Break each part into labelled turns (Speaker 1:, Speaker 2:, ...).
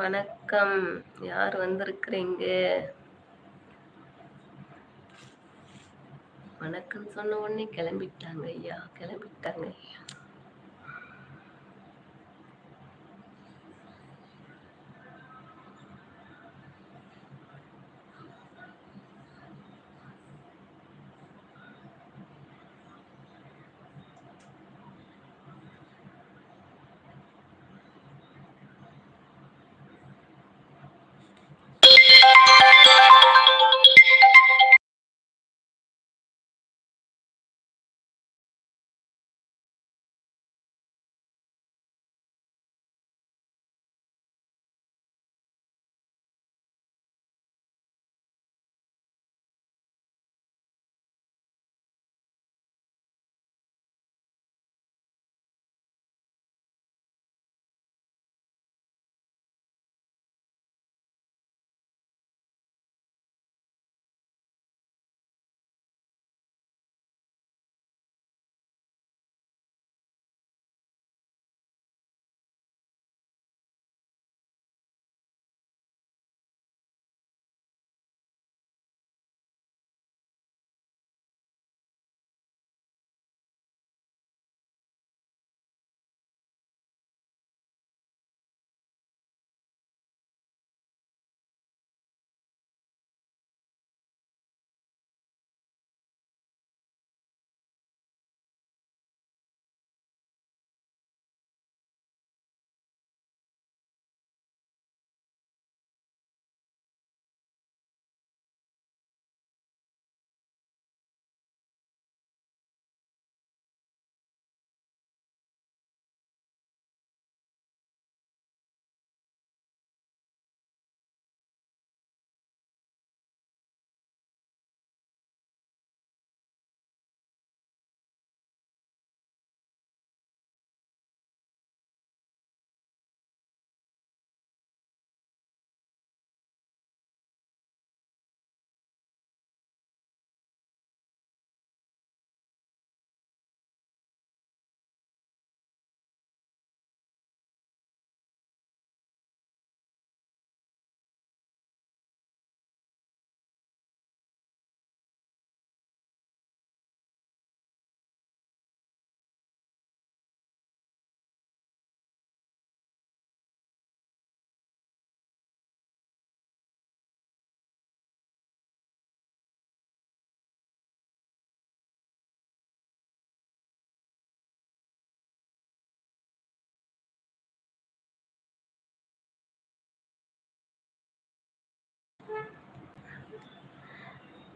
Speaker 1: வணக்கம். யார் வந்திருக்கிறீங்க? வணக்கம் சொன்ன உடனே கிளம்பிட்டாங்க ஐயா. கிளம்பிட்டாங்க ஐயா.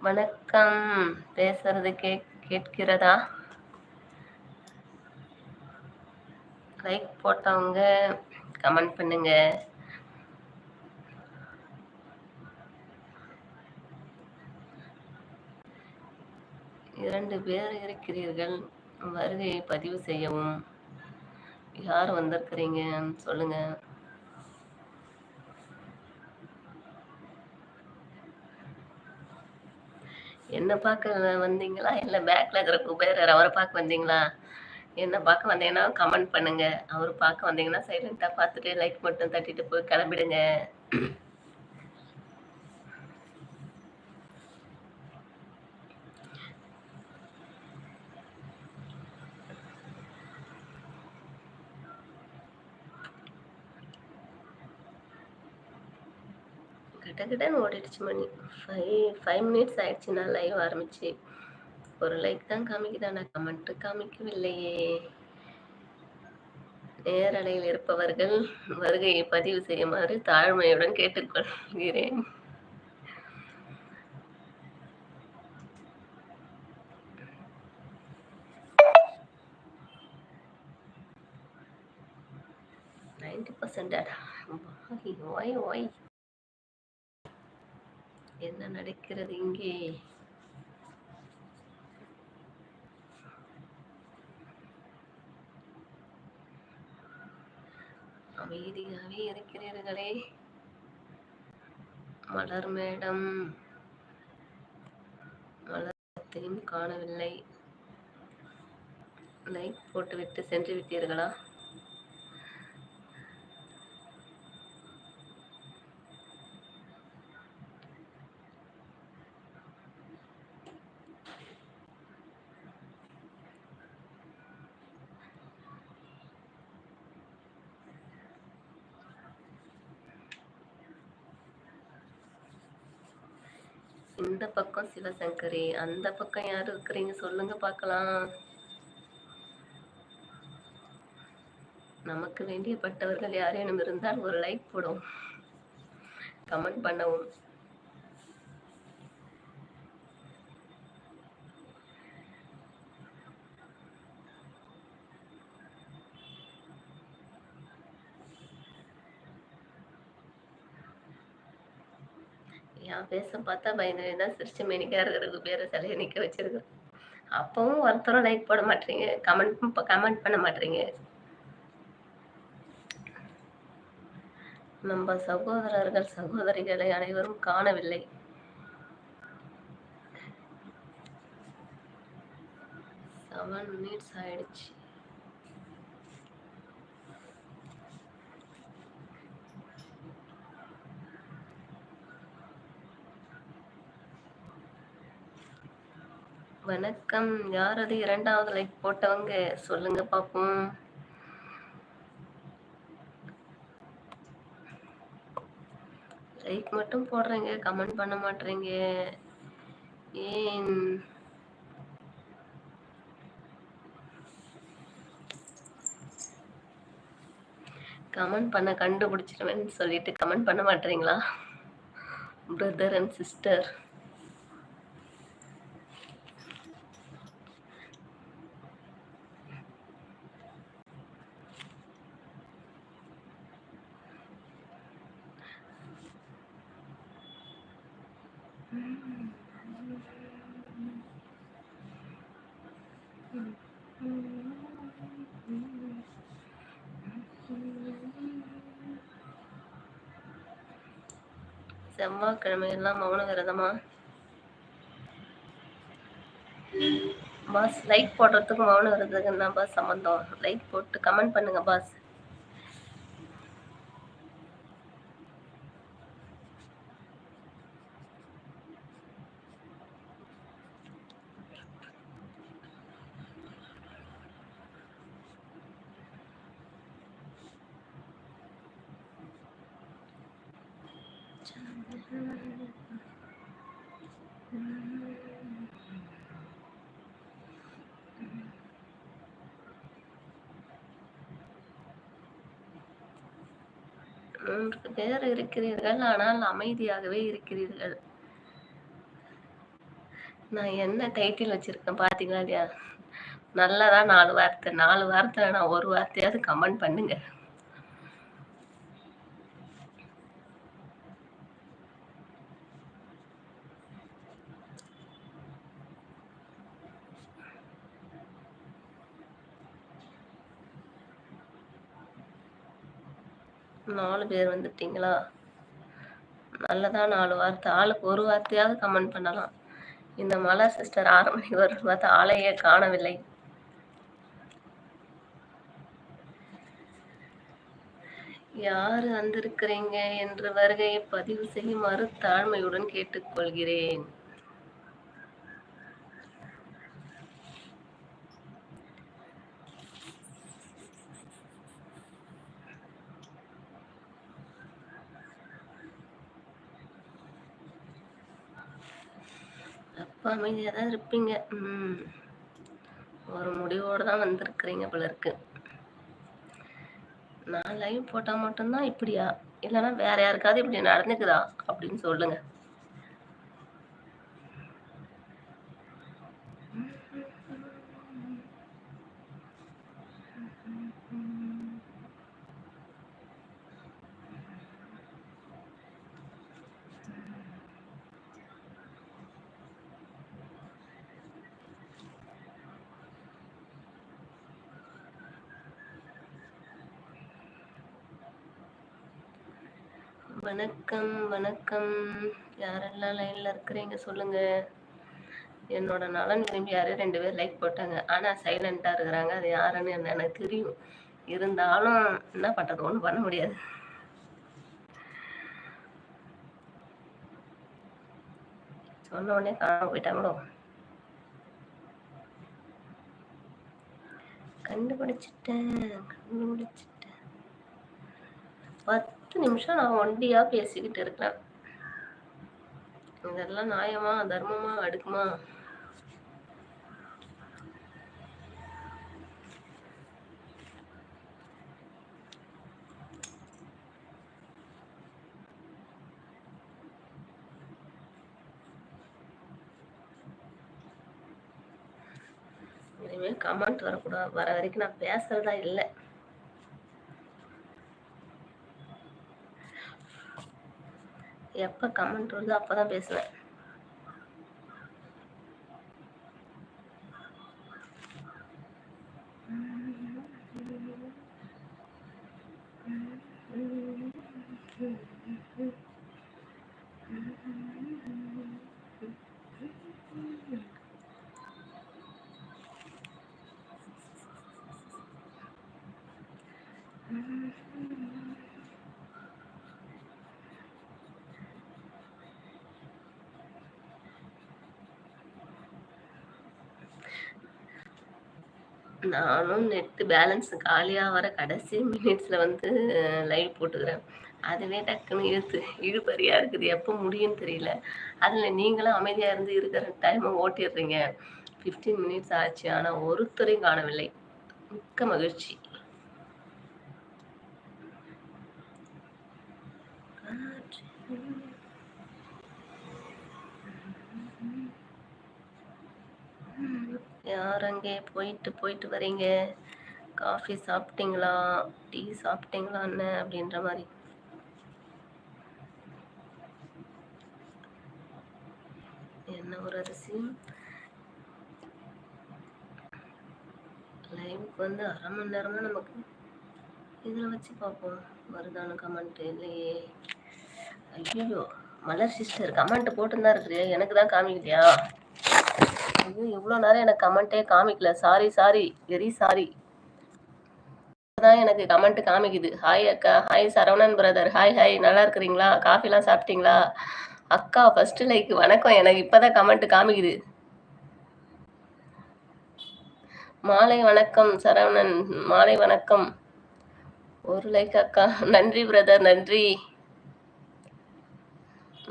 Speaker 1: வணக்கம். பேசுறது கேக் கேட்கிறதா? லைக் போட்டவங்க கமெண்ட் பண்ணுங்க. இரண்டு பேர் இருக்கிறீர்கள். வருகையை பதிவு செய்யவும். யார் வந்திருக்கிறீங்க சொல்லுங்க. என்ன பார்க்க வந்தீங்களா? இல்லை பேக்ல இருக்கிற குபேரர் அவரை பார்க்க வந்தீங்களா? என்ன பார்க்க வந்தீங்கன்னா கமெண்ட் பண்ணுங்க. அவர் பார்க்க வந்தீங்கன்னா சைலண்டா பார்த்துட்டு லைக் மட்டும் தட்டிட்டு போய் கிளம்பிடுங்க. கிட்டக்கிட்டன்னு ஓடிடுச்சு மணி. ஃபைவ் ஃபைவ் மினிட்ஸ் ஆயிடுச்சு நான் லைவ் ஆரம்பிச்சு. ஒரு லைக் தான் காமிக்குதா நான் கமெண்ட்டு காமிக்கவில்லையே. நேரலையில் இருப்பவர்கள் வருகையை பதிவு செய்யுமாறு தாழ்மையுடன் கேட்டுக்கொள்கிறேன். நைன்டி பர்சன்ட் ஒய் ஒய் என்ன நடக்கிறது இங்கே? அமைதியாகவே இருக்கிறீர்களே. மலர் மேடம். மலரத்தையும் காணவில்லை. லைக் போட்டுவிட்டு சென்று விட்டீர்களா இந்த பக்கம் சிவசங்கரி அந்த பக்கம் யார் இருக்கிறீங்க சொல்லுங்க பார்க்கலாம் நமக்கு வேண்டிய பட்டவர்கள் யாரேனும் இருந்தால் ஒரு லைக் போடும். கமெண்ட் பண்ணவும். பேச பார்த்தா பயந்து தான் சிரிச்ச மேனிக்கா இருக்கிறதுக்கு பேரை சிலையை நிற்க வச்சிருக்கு. அப்பவும் ஒருத்தரும் லைக் போட மாட்டீங்க. கமெண்ட் கமெண்ட் பண்ண மாட்டீங்க. நம்ம சகோதரர்கள் சகோதரிகளை அனைவரும் காணவில்லை. செவன் மினிட்ஸ் ஆயிடுச்சு. வணக்கம். யார் அது? இரண்டாவது லைக் போட்டவங்க சொல்லுங்க பாப்போம். லைக் மட்டும் போடுறீங்க கமெண்ட் பண்ண மாட்டீங்க ஏன்? கமெண்ட் பண்ண கண்டுபிடிச்சிருவேன்னு சொல்லிட்டு கமெண்ட் பண்ண மாட்டீங்களா பிரதர் அண்ட் சிஸ்டர் செவ்வாய்க்கிழமை எல்லாம் மௌன விரதமா பாஸ் லைக் போடுறதுக்கும் மௌன விரதத்துக்கு தான் பாஸ் சம்மந்தம் லைக் போட்டு கமெண்ட் பண்ணுங்க பாஸ் பேர் இருக்கிறீர்கள் ஆனால் அமைதியாகவே இருக்கிறீர்கள். நான் என்ன டைட்டில் வச்சிருக்கேன் பாத்தீங்களா இல்லையா? நல்லதா நாலு வார்த்தை. நாலு வார்த்தை நான் ஒரு வார்த்தையாவது கமெண்ட் பண்ணுங்க. நாலு பேர் வந்துட்டீங்களா? நல்லதா நாலு வார்த்தை. ஆளுக்கு ஒரு வார்த்தையாவது கமெண்ட் பண்ணலாம். இந்த மலர் சிஸ்டர் ஆறு மணிக்கு வரும் பார்த்து ஆளையே காணவில்லை. யாரு வந்திருக்கிறீங்க? என்று வருகையை பதிவு செய்யுமாறு தாழ்மையுடன் கேட்டுக்கொள்கிறேன். அமைதியாக தான் இருப்பீங்க. ம். ஒரு முடிவோடு தான் வந்திருக்கிறீங்க போல இருக்கு. நான் லைவ் போட்டால் மட்டும்தான் இப்படியா? இல்லைன்னா வேற யாருக்காவது இப்படி நடந்துக்குதா? அப்படின்னு சொல்லுங்கள் வணக்கம் வணக்கம். யாரெல்லாம் லைன்ல இருக்கிறீங்க சொல்லுங்க. என்னோட நலன் விரும்பி யாரு ரெண்டு பேர் லைக் போட்டாங்க. ஆனா சைலண்டா இருக்கிறாங்க. அது யாருன்னு என்ன- எனக்கு தெரியும். இருந்தாலும் என்ன பண்றது ஒன்றும் பண்ண முடியாது. சொன்ன உடனே காணாம போயிட்டாங்களோ கண்டுபிடிச்சிட்டேன். கண்டுபிடிச்சிட்டேன். பத்து நிமிஷம் நான் ஒண்டியா பேசிக்கிட்டு இருக்கேன். இதெல்லாம் நியாயமா தர்மமா அடுக்குமா? இனிமேல் கமெண்ட் வரக்கூடாது. வர வரைக்கும் நான் பேசுறதா இல்லை. எப்போ கமெண்ட் வருதோ அப்போ தான் பேசுவேன். நானும் நெட்டு பேலன்ஸ் காலியாக வர கடைசி மினிட்ஸில் வந்து லைவ் போட்டுக்கிறேன். அதுவே டக்குன்னு இழுத்து இழுபறியாக இருக்குது. எப்போ முடியும்னு தெரியல. அதில் நீங்களும் அமைதியாக இருந்து இருக்கிற டைமை ஓட்டிடுறீங்க. ஃபிஃப்டீன் மினிட்ஸ் ஆச்சு. ஆனால் ஒருத்தரையும் காணவில்லை. மிக்க மகிழ்ச்சி. யார் அங்கே போயிட்டு போயிட்டு வரீங்க. காஃபி சாப்பிட்டீங்களா? டீ சாப்பிட்டீங்களான்னு அப்படின்ற மாதிரி. என்ன ஒரு அரிசி லைவுக்கு வந்து அரை மணி நேரமா நமக்கு இதில் வச்சு பார்ப்போம். வருதான கமெண்ட் இல்லையே. ஐயோ மலர் சிஸ்டர் கமெண்ட் போட்டுன்னு இருக்கிறியா? எனக்கு தான் காமிக்கலையா? ஐயோ இவ்வளோ நேரம் எனக்கு கமெண்ட்டே காமிக்கல. சாரி சாரி வெரி சாரி தான் எனக்கு கமெண்ட் காமிக்குது. ஹாய் அக்கா. Hi Saravanan brother hi hi நல்லா இருக்கிறீங்களா? காஃபிலாம் சாப்பிட்டீங்களா? அக்கா ஃபர்ஸ்ட் லைக் வணக்கம். எனக்கு இப்போதான் கமெண்ட் காமிக்குது. மாலை வணக்கம் சரவணன். மாலை வணக்கம். ஒரு லைக் அக்கா. நன்றி பிரதர் நன்றி.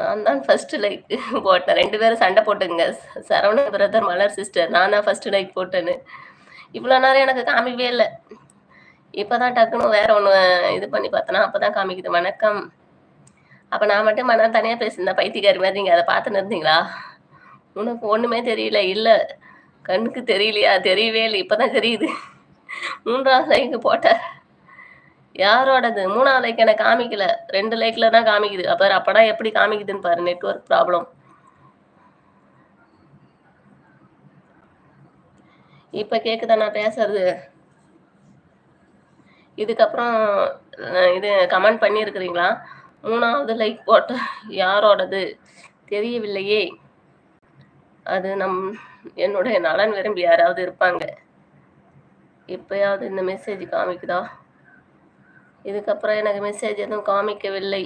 Speaker 1: நான் தான் ஃபர்ஸ்ட் லைக் போட்டேன். ரெண்டு பேரும் சண்டை போட்டுங்க சரவண பிரதர் மலர் சிஸ்டர் நான் தான் ஃபர்ஸ்ட் லைக் போட்டேன்னு. இவ்வளோ நேரம் எனக்கு காமிக்கவே இல்லை. இப்போ தான் டக்குன்னு வேற ஒன்று இது பண்ணி பார்த்தேன்னா அப்போ தான் காமிக்குது. வணக்கம். அப்போ நான் மட்டும் மனம் தனியாக பேசியிருந்தேன். பைத்தியக்காரி மாதிரி நீங்கள் அதை பார்த்துன்னு இருந்தீங்களா? உனக்கு ஒன்றுமே தெரியல. இல்லை. கண்ணுக்கு தெரியலையா? தெரியவே இல்லை. இப்போ தான் தெரியுது. மூன்றாவது லைக்கு போட்டேன் யாரோடது? மூணாவது லைக் எனக்கு காமிக்கல. ரெண்டு லைக்ல தான் காமிக்குது. அப்ப அப்படா எப்படி காமிக்குதுன்னு பாரு நெட்ஒர்க் ப்ராப்ளம் இப்ப கேக்குதா நான் பேசுறது? இதுக்கப்புறம் இது கமெண்ட் பண்ணியிருக்கிறீங்களா மூணாவது லைக் போட்ட யாரோடது? தெரியவில்லையே. அது நம் என்னுடைய நலன் விரும்பி யாராவது இருப்பாங்க. எப்பயாவது இந்த மெசேஜ் காமிக்குதா? இதுக்கப்புறம் எனக்கு மெசேஜ் எதுவும் காமிக்கவில்லை.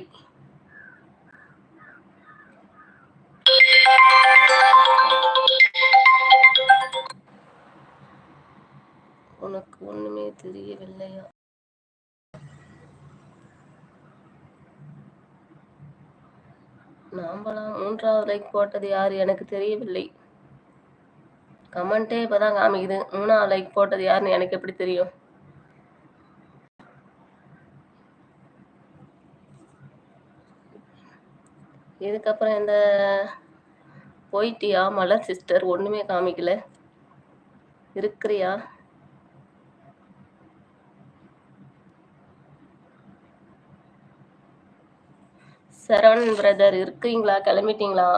Speaker 1: உனக்கு ஒண்ணுமே தெரியவில்லையா? நாம்பலாம் மூன்றாவது லைக் போட்டது யாரு? எனக்கு தெரியவில்லை. கமெண்டே இப்பதான் காமிக்குது. மூணாவது லைக் போட்டது யாருன்னு எனக்கு எப்படி தெரியும்? இதுக்கப்புறம் இந்த போயிட்டியா? மலர் சிஸ்டர் ஒண்ணுமே காமிக்கல. இருக்கிறியா? சரவணன் பிரதர் இருக்கிறீங்களா? கிளம்பிட்டீங்களா?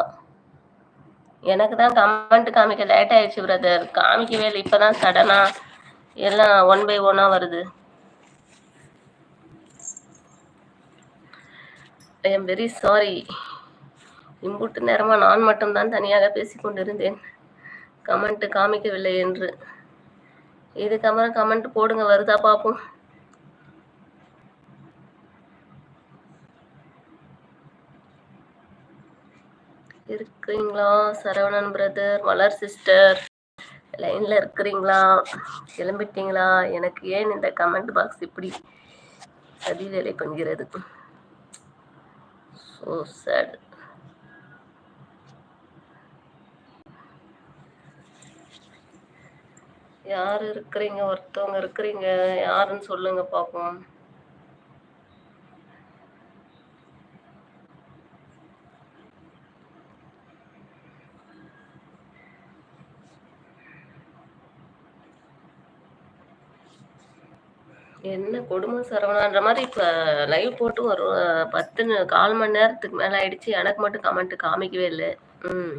Speaker 1: எனக்கு தான் கமெண்ட் காமிக்க லேட் ஆயிடுச்சு பிரதர். காமிக்கவே இல்லை. இப்பதான் சடனா எல்லாம் ஒன் பை ஒன்னா வருது. ஐ எம் வெரி சாரி இங்குட்டு நேரமா நான் மட்டும்தான் தனியாக பேசிக்கொண்டிருந்தேன் கமெண்ட் காமிக்கவில்லை என்று. இதுக்கப்புறம் கமெண்ட் போடுங்க வருதா பார்ப்போம் இருக்கிறீங்களா சரவணன் பிரதர் மலர் சிஸ்டர் லைன்ல இருக்கிறீங்களா? கிளம்பிட்டீங்களா? எனக்கு ஏன் இந்த கமெண்ட் பாக்ஸ் இப்படி சதி வேலை பண்ணுகிறது? ஸோ சேட் யார் இருக்கிறீங்க? ஒருத்தவங்க இருக்கிறீங்க. யாருன்னு சொல்லுங்க பாப்போம். என்ன கொடுமை சரவணான்ற மாதிரி இப்ப லைவ் போட்டு ஒரு பத்து கால் மணி நேரத்துக்கு மேல ஆயிடுச்சு. எனக்கு மட்டும் கமெண்ட் காமிக்கவே இல்லை. ம்.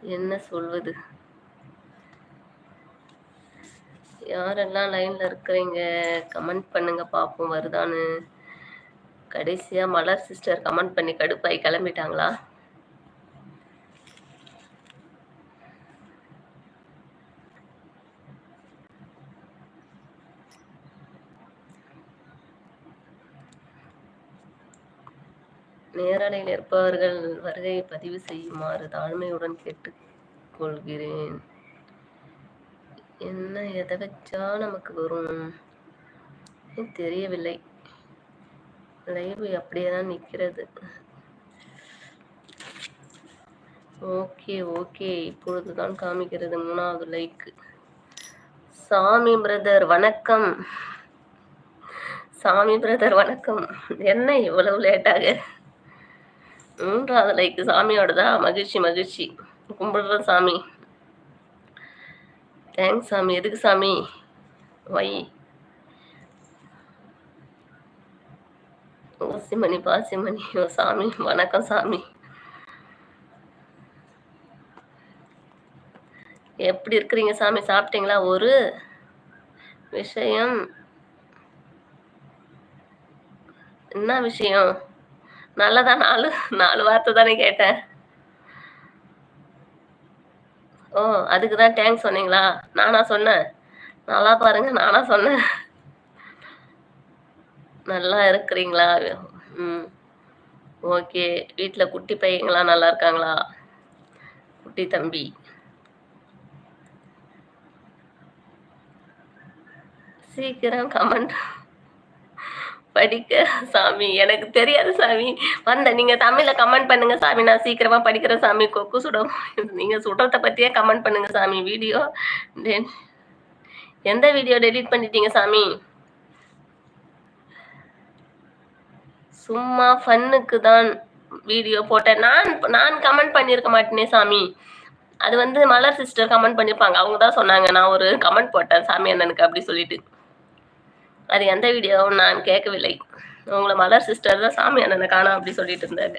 Speaker 1: என்ன சொல்வது? யாரெல்லாம் லைன்ல இருக்கிறீங்க? கமெண்ட் பண்ணுங்க பாப்போம் வருதான்னு. கடைசியா மலர் சிஸ்டர் கமெண்ட் பண்ணி கடுப்பாய் கிளம்பிட்டாங்களா? நேரலையில் இருப்பவர்கள் வருகையை பதிவு செய்யுமாறு தாழ்மையுடன் கேட்டுக்கொள்கிறேன். என்ன எதை வச்சா நமக்கு வரும்? தெரியவில்லை. லைவ் அப்படியே தான் நிற்கிறது ஓகே ஓகே. இப்பொழுதுதான் காமிக்கிறது மூணாவது லைக் சாமி பிரதர் வணக்கம். சாமி பிரதர் வணக்கம். என்ன இவ்வளவு லேட்டாக மூன்றாவது லைக் சாமியோடதா? மகிழ்ச்சி மகிழ்ச்சி. கும்பிடுறேன் சாமி. தேங்க்ஸ் சாமி. எதுக்கு சாமி? வை ஓசிமணி பாசிமணி. ஓ சாமி. வணக்கம் சாமி. எப்படி இருக்கிறீங்க சாமி? சாப்பிட்டீங்களா? ஒரு விஷயம். என்ன விஷயம்? நல்லதா? நாலு நாலு வார்த்தை தானே கேட்டேன். ஓ அதுக்கு தான் தேங்க்ஸ் சொன்னீங்களா? நானா சொன்னேன். நல்லா பாருங்க நானா சொன்னேன். நல்லா இருக்கிறீங்களா? ம். ஓகே. வீட்டில் குட்டி பையங்களா நல்லா இருக்காங்களா? குட்டி தம்பி. சீக்கிரம் கமெண்ட் படிக்க சாமி. எனக்கு தெரியாது சாமி. வந்த நீங்க தமிழ்ல கமெண்ட் பண்ணுங்க சாமி. நான் சீக்கிரமா படிக்கிற சாமி கொக்கு சுடும் நீங்க சுடுறத பத்தியே கமெண்ட் பண்ணுங்க சாமி. வீடியோ எந்த வீடியோ டெலிட் பண்ணிட்டீங்க சாமி? சும்மா ஃபன்னுக்கு தான் வீடியோ போட்டேன். நான் நான் கமெண்ட் பண்ணியிருக்க மாட்டேனே சாமி. அது வந்து மலர் சிஸ்டர் கமெண்ட் பண்ணியிருப்பாங்க அவங்க தான் சொன்னாங்க நான் ஒரு கமெண்ட் போட்டேன் சாமி அண்ணனுக்கு அப்படி சொல்லிட்டு. அது எந்த வீடியோவும் நான் கேட்கவில்லை. உங்களை மலர் சிஸ்டர் தான் சாமி அண்ணனை காணோம் அப்படி சொல்லிட்டு இருந்தாங்க.